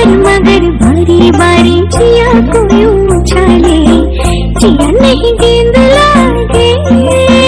अगर मगर बारी बारी जिया को यूँ उछाले। जिया नहीं गेंद लागे।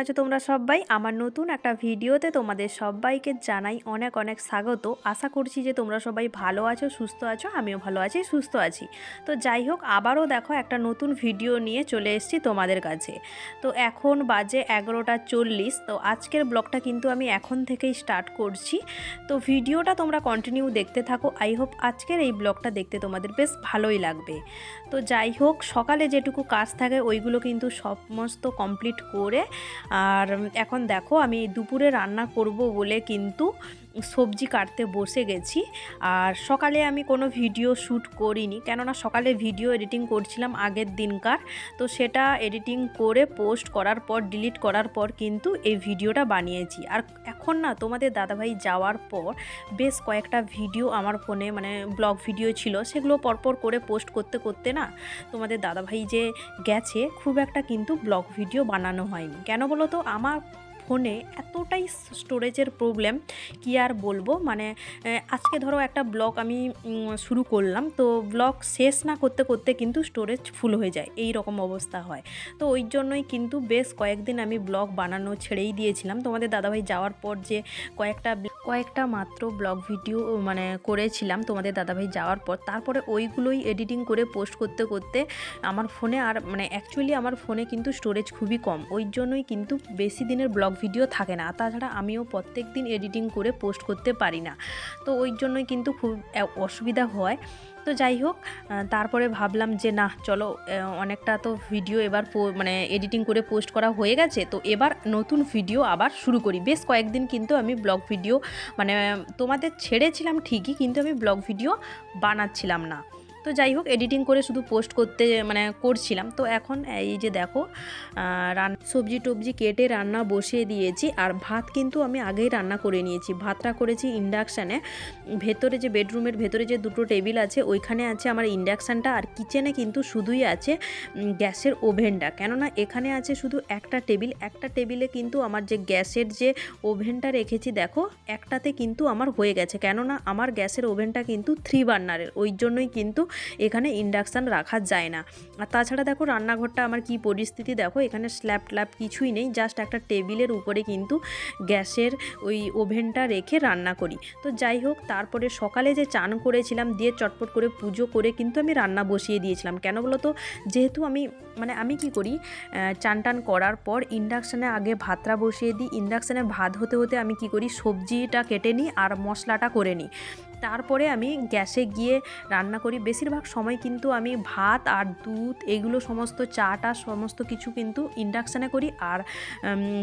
আছো তোমরা সবাই? আমার নতুন একটা ভিডিওতে তোমাদের সবাইকে জানাই অনেক অনেক স্বাগত। আশা করছি যে তোমরা সবাই ভালো আছো, সুস্থ আছো, আমিও ভালো আছি, সুস্থ আছি। তো যাই হোক, আবারও দেখো একটা নতুন ভিডিও নিয়ে চলে এসেছি তোমাদের কাছে। তো এখন বাজে এগারোটা চল্লিশ, তো আজকের ব্লগটা কিন্তু আমি এখন থেকেই স্টার্ট করছি। তো ভিডিওটা তোমরা কন্টিনিউ দেখতে থাকো। আই হোপ আজকের এই ব্লগটা দেখতে তোমাদের বেশ ভালোই লাগবে। তো যাই হোক, সকালে যেটুকু কাজ থাকে, ওইগুলো কিন্তু সমস্ত কমপ্লিট করে আর এখন দেখো আমি দুপুরে রান্না করব বলে কিন্তু সবজি কাটতে বসে গেছি। আর সকালে আমি কোনো ভিডিও শ্যুট করিনি, কেননা সকালে ভিডিও এডিটিং করছিলাম আগের দিনকার। তো সেটা এডিটিং করে পোস্ট করার পর, ডিলিট করার পর কিন্তু এই ভিডিওটা বানিয়েছি। আর এখন না, তোমাদের দাদাভাই যাওয়ার পর বেশ কয়েকটা ভিডিও আমার ফোনে মানে ব্লগ ভিডিও ছিল, সেগুলো পরপর করে পোস্ট করতে করতে না তোমাদের দাদাভাই যে গেছে, খুব একটা কিন্তু ব্লগ ভিডিও বানানো হয়নি। কেন বলো তো? আমার ফোনে এতটাই স্টোরেজের প্রবলেম, কি আর বলব? মানে আজকে ধরো একটা ব্লগ আমি শুরু করলাম। তো ব্লগ শেষ না করতে করতে কিন্তু স্টোরেজ ফুল হয়ে যায়। এই রকম অবস্থা হয়। তো ওই জন্যই কিন্তু বেশ কয়েকদিন আমি ব্লগ বানানো ছেড়েই দিয়েছিলাম। তোমাদের দাদাভাই যাওয়ার পর যে কয়েকটা কয়েকটা মাত্র ব্লগ ভিডিও মানে করেছিলাম তোমাদের দাদাভাই যাওয়ার পর। তারপরে ওইগুলোই এডিটিং করে পোস্ট করতে করতে আমার ফোনে আর মানে অ্যাকচুয়ালি আমার ফোনে কিন্তু স্টোরেজ খুবই কম। ওই জন্যই কিন্তু বেশি দিনের ব্লগ ভিডিও থাকে না। তাছাড়া আমিও প্রত্যেক দিন এডিটিং করে পোস্ট করতে পারি না। তো ওই জন্যই কিন্তু খুব অসুবিধা হয়। তো যাই হোক তারপরে ভাবলাম যে না, চলো অনেকটা তো ভিডিও এবার মানে এডিটিং করে পোস্ট করা হয়ে গেছে, তো এবার নতুন ভিডিও আবার শুরু করি। বেশ কয়েকদিন কিন্তু আমি ব্লগ ভিডিও মানে তোমাদের ছেড়েছিলাম ঠিকই, কিন্তু আমি ব্লগ ভিডিও বানাচ্ছিলাম না। তো যাই হোক এডিটিং করে শুধু পোস্ট করতে মানে করছিলাম। তো এখন এই যে দেখো রান, সবজি টবজি কেটে রান্না বসিয়ে দিয়েছি, আর ভাত কিন্তু আমি আগেই রান্না করে নিয়েছি। ভাতটা করেছি ইন্ডাকশানে ভেতরে যে বেডরুমের ভেতরে যে দুটো টেবিল আছে, ওইখানে আছে আমার ইন্ডাকশানটা আর কিচেনে কিন্তু শুধুই আছে গ্যাসের ওভেনটা কেননা এখানে আছে শুধু একটা টেবিল একটা টেবিলে কিন্তু আমার যে গ্যাসের যে ওভেনটা রেখেছি, দেখো, একটাতে কিন্তু আমার হয়ে গেছে। কেননা আমার গ্যাসের ওভেনটা কিন্তু থ্রি বার্নারের ওই জন্যই কিন্তু এখানে ইন্ডাকশান রাখা যায় না। আর তাছাড়া দেখো রান্নাঘরটা আমার কি পরিস্থিতি দেখো, এখানে স্ল্যাব ট্ল্যাব কিছুই নেই জাস্ট একটা টেবিলের উপরে কিন্তু গ্যাসের ওই ওভেনটা রেখে রান্না করি। তো যাই হোক, তারপরে সকালে যে চান করেছিলাম, দিয়ে চটপট করে পুজো করে কিন্তু আমি রান্না বসিয়ে দিয়েছিলাম। কেন বলো তো যেহেতু আমি মানে আমি কি করি চান টান করার পর ইন্ডাকশানে আগে ভাতটা বসিয়ে দিই। ইন্ডাকশানে ভাত হতে হতে আমি কি করি, সবজিটা কেটে নিই আর মশলাটা করে নিই। তারপরে আমি গ্যাসে গিয়ে রান্না করি। বেশিরভাগ সময় কিন্তু আমি ভাত আর দুধ এগুলো সমস্ত চাটা সমস্ত কিছু কিন্তু ইন্ডাকশানে করি আর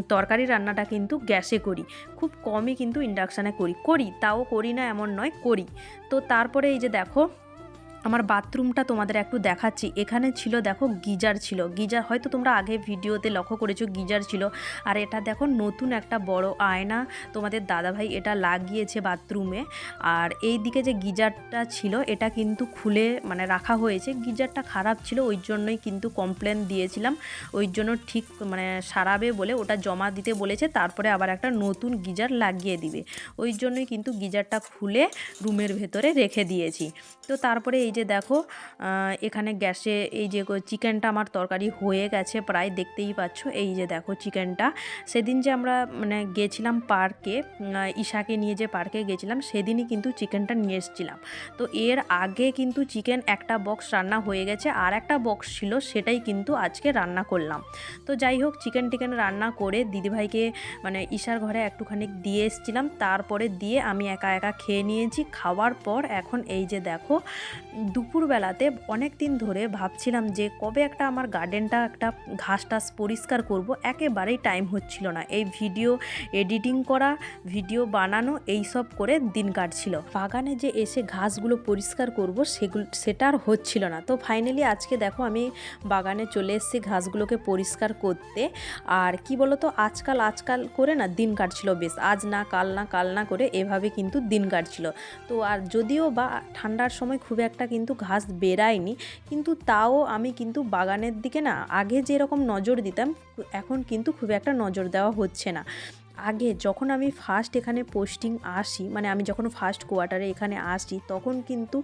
তরকারি রান্নাটা কিন্তু গ্যাসে করি। খুব কমই কিন্তু ইন্ডাকশানে করি। করি, তাও করি না এমন নয়, করি। তো তারপরে এই যে দেখো আমার বাথরুমটা তোমাদের একটু দেখাচ্ছি। এখানে ছিল, দেখো, গিজার ছিল। গিজার, হয়তো তোমরা আগে ভিডিওতে লক্ষ্য করেছ, গিজার ছিল। আর এটা দেখো, নতুন একটা বড় আয়না তোমাদের দাদাভাই এটা লাগিয়েছে বাথরুমে। আর এই দিকে যে গিজারটা ছিল, এটা কিন্তু খুলে মানে রাখা হয়েছে। গিজারটা খারাপ ছিল, ওই জন্যই কিন্তু কমপ্লেন দিয়েছিলাম। ওই জন্য ঠিক মানে সারাবে বলে ওটা জমা দিতে বলেছে, তারপরে আবার একটা নতুন গিজার লাগিয়ে দিবে। ওই জন্যই কিন্তু গিজারটা খুলে রুমের ভেতরে রেখে দিয়েছি। তো তারপরে এই যে দেখো এখানে গ্যাসে এই যে চিকেনটা আমার তরকারি হয়ে গেছে, প্রায় দেখতেই পাচ্ছ। এই যে দেখো চিকেনটা। সেদিন যে আমরা মানে গেছিলাম পার্কে ঈশাকে নিয়ে যে পার্কে গেছিলাম, সেদিনই কিন্তু চিকেনটা নিয়ে এসেছিলাম। তো এর আগে কিন্তু চিকেন একটা বক্স রান্না হয়ে গেছে, আর একটা বক্স ছিল, সেটাই কিন্তু আজকে রান্না করলাম। তো যাই হোক, চিকেন টিকেন রান্না করে দিদিভাইকে মানে ঈশার ঘরে একটুখানি দিয়ে এসেছিলাম। তারপরে দিয়ে আমি একা একা খেয়ে নিয়েছি। খাওয়ার পর এখন এই যে দেখো দুপুরবেলাতে অনেক দিন ধরে ভাবছিলাম যে কবে একটা আমার গার্ডেনটা, একটা ঘাস টাস পরিষ্কার করব। একেবারেই টাইম হচ্ছিল না। এই ভিডিও এডিটিং করা, ভিডিও বানানো, এই সব করে দিন কাটছিল। বাগানে যে এসে ঘাসগুলো পরিষ্কার করব সেগুলো, সেটা আর হচ্ছিল না। তো ফাইনালি আজকে দেখো আমি বাগানে চলে এসেছি ঘাসগুলোকে পরিষ্কার করতে। আর কি বলতো, আজকাল আজকাল করে না দিন কাটছিল বেশ। আজ না, কাল না কাল না করে এভাবে কিন্তু দিন কাটছিল। তো আর যদিও বা ঠান্ডার সময় খুব একটা কিন্তু ঘাস বেরায়নি কিন্তু তাও আমি কিন্তু বাগানের দিকে না, আগে যেরকম নজর দিতাম, এখন কিন্তু খুব একটা নজর দেওয়া হচ্ছে না। আগে যখন আমি ফার্স্ট এখানে পোস্টিং আসি মানে আমি যখন ফার্স্ট কোয়ার্টারে এখানে আসি, তখন কিন্তু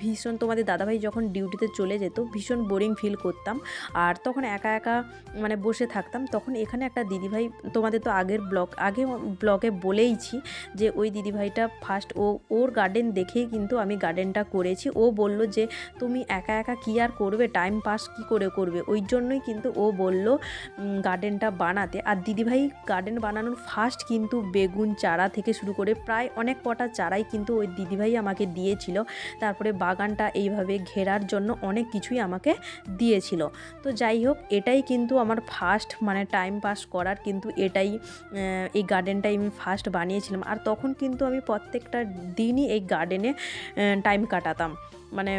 ভীষণ তোমাদের দাদাভাই যখন ডিউটিতে চলে যেত, ভীষণ বোরিং ফিল করতাম। আর তখন একা একা মানে বসে থাকতাম, তখন এখানে একটা দিদিভাই, তোমাদের তো আগের ব্লগ আগে ব্লগে বলেইছি যে ওই দিদিভাইটা ফার্স্ট ও, ওর গার্ডেন দেখেই কিন্তু আমি গার্ডেনটা করেছি। ও বলল যে, তুমি একা একা কী আর করবে? টাইম পাস কি করে করবে? ওই জন্যই কিন্তু ও বলল গার্ডেনটা বানাতে। আর দিদিভাই গার্ডেন বানানোর ফার্স্ট কিন্তু বেগুন চারা থেকে শুরু করে প্রায় অনেক কটা চারাই কিন্তু ওই দিদিভাই আমাকে দিয়েছিল। তারপরে বাগানটা এইভাবে ঘেরার জন্য অনেক কিছুই আমাকে দিয়েছিল। তো যাই হোক, এটাই কিন্তু আমার ফার্স্ট মানে টাইম পাস করার কিন্তু এটাই এই গার্ডেনটাই আমি ফার্স্ট বানিয়েছিলাম। আর তখন কিন্তু আমি প্রত্যেকটা দিনই এই গার্ডেনে টাইম কাটাতাম। মানে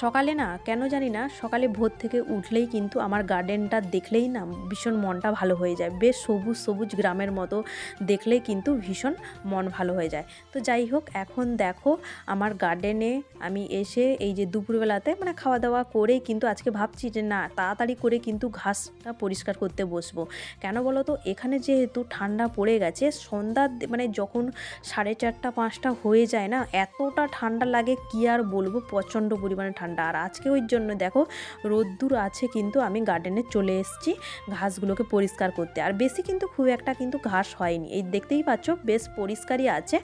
সকালে না, কেন জানি না, সকালে ভোর থেকে উঠলেই কিন্তু আমার গার্ডেনটা দেখলেই না ভীষণ মনটা ভালো হয়ে যায়। বেশ সবুজ সবুজ গ্রামের মতো দেখলেই কিন্তু ভীষণ মন ভালো হয়ে যায়। তো যাই হোক, এখন দেখো আমার গার্ডেনে আমি এসে এই যে দুপুরবেলাতে মানে খাওয়া দাওয়া করেই কিন্তু আজকে ভাবছি যে না, তাড়াতাড়ি করে কিন্তু ঘাসটা পরিষ্কার করতে বসবো। কেন বলো তো, এখানে যেহেতু ঠান্ডা পড়ে গেছে, সন্ধ্যার মানে যখন সাড়ে চারটা, পাঁচটা হয়ে যায় না, এতটা ঠান্ডা লাগে কি আর বলব, প্রচণ্ড পরিমাণে ঠান্ডা। আর আজকে ওই জন্য দেখো রোদ্দুর আছে কিন্তু আমি গার্ডেনে চলে এসেছি ঘাসগুলোকে পরিষ্কার করতে। আর বেশি কিন্তু খুব একটা কিন্তু ঘাস হয়নি। এই দেখতেই পাচ্ছ বেশ পরিষ্কারই আছে।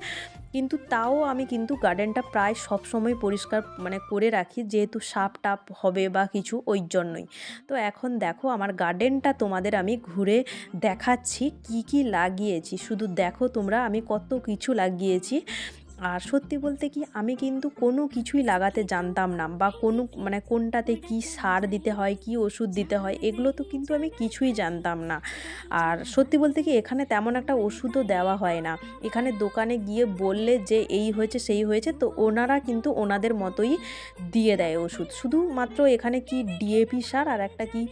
কিন্তু তাও আমি কিন্তু গার্ডেনটা প্রায় সব সময় পরিষ্কার মানে করে রাখি, যেহেতু সাপ টাপ হবে বা কিছু ওই জন্যই। তো এখন দেখো আমার গার্ডেনটা তোমাদের আমি ঘুরে দেখাচ্ছি কি কি লাগিয়েছি। শুধু দেখো তোমরা আমি কত কিছু লাগিয়েছি। আর সত্যি বলতে কি, আমি কিন্তু কোনো কিছুই লাগাতে জানতাম না বা কোনো মানে কোনটাতে কি সার দিতে হয়, কি ওষুধ দিতে হয়, এগুলো তো কিন্তু আমি কিছুই জানতাম না। আর সত্যি বলতে কি, এখানে তেমন একটা ওষুধও দেওয়া হয় না। এখানে দোকানে গিয়ে বললে যে এই হয়েছে, সেই হয়েছে, তো ওনারা কিন্তু ওনাদের মতোই দিয়ে দেয় ওষুধ। শুধুমাত্র এখানে কি ডিএপি সার আর একটা কি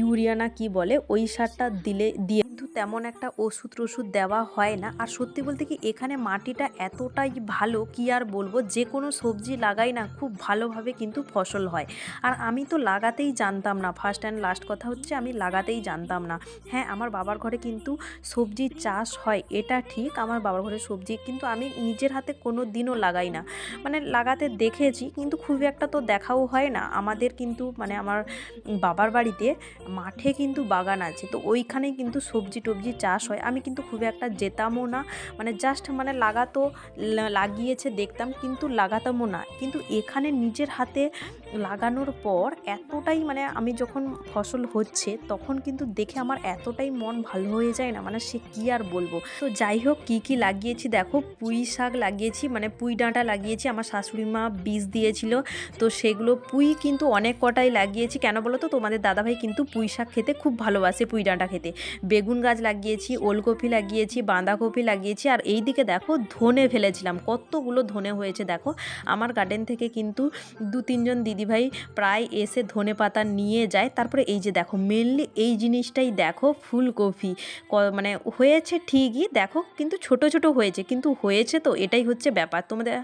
ইউরিয়া না কি বলে, ওই সারটা দিলে, দিয়ে কিন্তু তেমন একটা ওষুধ টষুধ দেওয়া হয় না। আর সত্যি বলতে কি, এখানে মাটিটা এতটাই ভালো কি আর বলব, যে কোনো সবজি লাগাই না, খুব ভালোভাবে কিন্তু ফসল হয়। আর আমি তো লাগাতেই জানতাম না। ফার্স্ট অ্যান্ড লাস্ট কথা হচ্ছে, আমি লাগাতেই জানতাম না। হ্যাঁ আমার বাবার ঘরে কিন্তু সবজির চাষ হয়, এটা ঠিক, আমার বাবার ঘরে সবজি, কিন্তু আমি নিজের হাতে কোনো দিনও লাগাই না। মানে লাগাতে দেখেছি, কিন্তু খুব একটা তো দেখাও হয় না। আমাদের কিন্তু মানে আমার বাবার বাড়িতে মাঠে কিন্তু বাগান আছে, তো ওইখানে কিন্তু সবজি টবজি চাষ হয়। আমি কিন্তু খুব একটা যেতামও না। মানে জাস্ট মানে লাগাতো লাগিয়েছে দেখতাম, কিন্তু লাগাতামও না। কিন্তু এখানে নিজের হাতে লাগানোর পর এতটাই মানে আমি যখন ফসল হচ্ছে, তখন কিন্তু দেখে আমার এতটাই মন ভালো হয়ে যায় না। মানে সে কী আর বলব? তো যাই হোক, কী কী লাগিয়েছি দেখো? পুঁই শাক লাগিয়েছি মানে পুঁই ডাঁটা লাগিয়েছি, আমার শাশুড়ি মা বীজ দিয়েছিল। তো সেগুলো পুঁই কিন্তু অনেক কটাই লাগিয়েছি। কেন বলো তো? তোমাদের দাদাভাই কিন্তু পুঁই শাক খেতে খুব ভালোবাসে, পুঁই ডাঁটা খেতে। বেগুন গাছ লাগিয়েছি, ওলকপি লাগিয়েছি, বাঁধাকপি লাগিয়েছি, আর এই দিকে দেখো ধনে ফেলেছিলাম। কতগুলো ধনে হয়েছে দেখো। আমার গার্ডেন থেকে কিন্তু দু তিনজন দিদিভাই প্রায় এসে ধনে পাতা নিয়ে যায়। তারপরে এই যে দেখো মেনলি এই জিনিসটাই দেখো, ফুলকপি। মানে হয়েছে ঠিকই, দেখো, কিন্তু ছোট ছোট হয়েছে, কিন্তু হয়েছে তো, এটাই হচ্ছে ব্যাপার। তোমাদের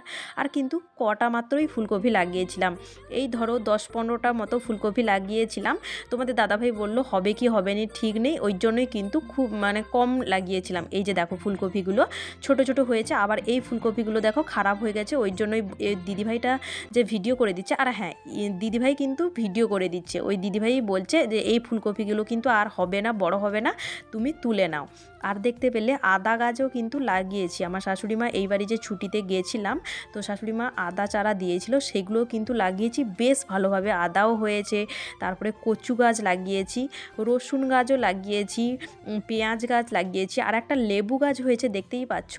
আর কিন্তু কটা মাত্রই ফুলকপি লাগিয়েছিলাম। এই ধরো দশ পনেরোটা মতো ফুলকপি লাগিয়েছিলাম। তোমাদের দাদাভাই বলল, হবে কি, হবে না, ঠিক নেই। ওই জন্যই কিন্তু খুব মানে কম লাগিয়েছিলাম। এই যে দেখো ফুলকপিগুলো, ছোট ছোট হয়েছে, আবার এই ফুলকপিগুলো দেখো খারাপ হয়ে গেছে, ওই জন্যই দিদিভাইটা যে ভিডিও করে দিচ্ছে। আর হ্যাঁ দিদিভাই কিন্তু ভিডিও করে দিচ্ছে। ওই দিদিভাই বলছে যে, এই ফুলকপিগুলো কিন্তু আর হবে না, বড় হবে না, তুমি তুলে নাও। আর দেখতে পেলে আদা গাছও কিন্তু লাগিয়েছি। আমার শাশুড়ি মা এই বাড়ি যে ছুটিতে গিয়েছিলাম, তো শাশুড়ি মা আদা চারা দিয়েছিল, সেগুলোও কিন্তু লাগিয়েছি। বেশ ভালোভাবে আদাও হয়েছে। তারপরে কচু গাছ লাগিয়েছি, রসুন গাছও লাগিয়েছি পেঁয়াজ গাছ লাগিয়েছি, আর একটা লেবু গাছ হয়েছে, দেখতেই পাচ্ছ।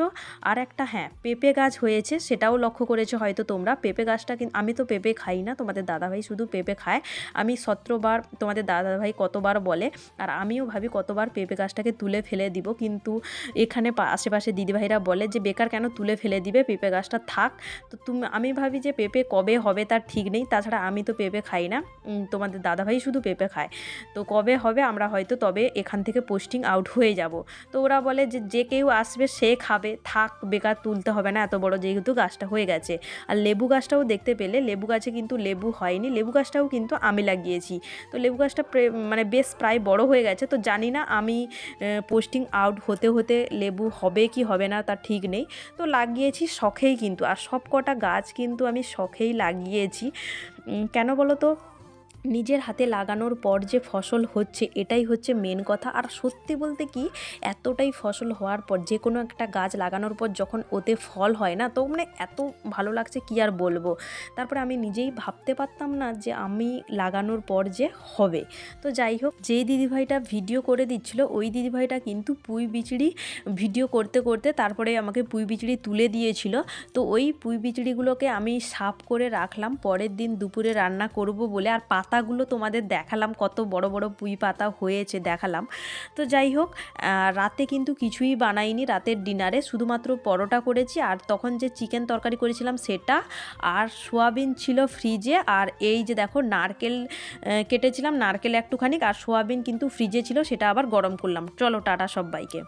আর একটা হ্যাঁ পেঁপে গাছ হয়েছে, সেটাও লক্ষ্য করেছ হয়তো তোমরা। পেঁপে গাছটা কিন্তু আমি তো পেঁপে খাই না, তোমাদের দাদাভাই শুধু পেঁপে খায়। আমি সত্রবার তোমাদের দাদাভাই কতবার বলে, আর আমিও ভাবি কতবার পেঁপে গাছটাকে তুলে ফেলে দিব। কিন্তু এখানে আশেপাশে দিদিভাইরা বলে যে, বেকার কেন তুলে ফেলে দিবে? পেঁপে গাছটা থাক। তো তুমি, আমি ভাবি যে, পেঁপে কবে হবে তার ঠিক নেই। তাছাড়া আমি তো পেঁপে খাই না। তোমাদের দাদাভাই শুধু পেঁপে খায়। তো কবে হবে আমরা হয়তো তবে এখান থেকে পোস্টিং আউট হয়ে যাব। তো ওরা বলে যে যে কেউ আসবে সে খাবে। থাক, বেকার তুলতে হবে না। এত বড় যেহেতু গাছটা হয়ে গেছে। আর লেবু গাছটাও দেখতে পেলে, লেবু গাছে কিন্তু লেবু হয়নি। লেবু গাছটাও কিন্তু আমি লাগিয়েছি। তো লেবু গাছটা মানে বেশ প্রায় বড় হয়ে গেছে। তো জানি না আমি পোস্টিং আউট হতে হতে লেবু হবে কি হবে না তা ঠিক নেই। তো লাগিয়েছি শখেই কিন্তু, আর সব কটা গাছ কিন্তু আমি শখেই লাগিয়েছি। কেন বলো তো? নিজের হাতে লাগানোর পর যে ফসল হচ্ছে, এটাই হচ্ছে মেন কথা। আর সত্যি বলতে কি, এতটাই ফসল হওয়ার পর, যে কোনো একটা গাছ লাগানোর পর যখন ওতে ফল হয় না, তো মানে এত ভালো লাগছে কি আর বলব? তারপরে আমি নিজেই ভাবতে পারতাম না যে আমি লাগানোর পর যে হবে। তো যাই হোক, যেই দিদিভাইটা ভিডিও করে দিচ্ছিল, ওই দিদিভাইটা কিন্তু পুঁই বিচড়ি ভিডিও করতে করতে তারপরে আমাকে পুঁই বিচড়ি তুলে দিয়েছিল। তো ওই পুঁই বিচড়িগুলোকে আমি সাফ করে রাখলাম, পরের দিন দুপুরে রান্না করব বলে। আর পাতাগুলো তোমাদের দেখালাম, কত বড় বড় পুঁই পাতা হয়েছে দেখালাম। তো যাই হোক রাতে কিন্তু কিছুই বানাইনি, রাতের ডিনারে। শুধুমাত্র পরোটা করেছি, আর তখন যে চিকেন তরকারি করেছিলাম সেটা, আর সোয়াবিন ছিল ফ্রিজে, আর এই যে দেখো নারকেল কেটেছিলাম, নারকেল একটুখানি, আর সোয়াবিন কিন্তু ফ্রিজে ছিল, সেটা আবার গরম করলাম। চলো, টাটা সবাইকে।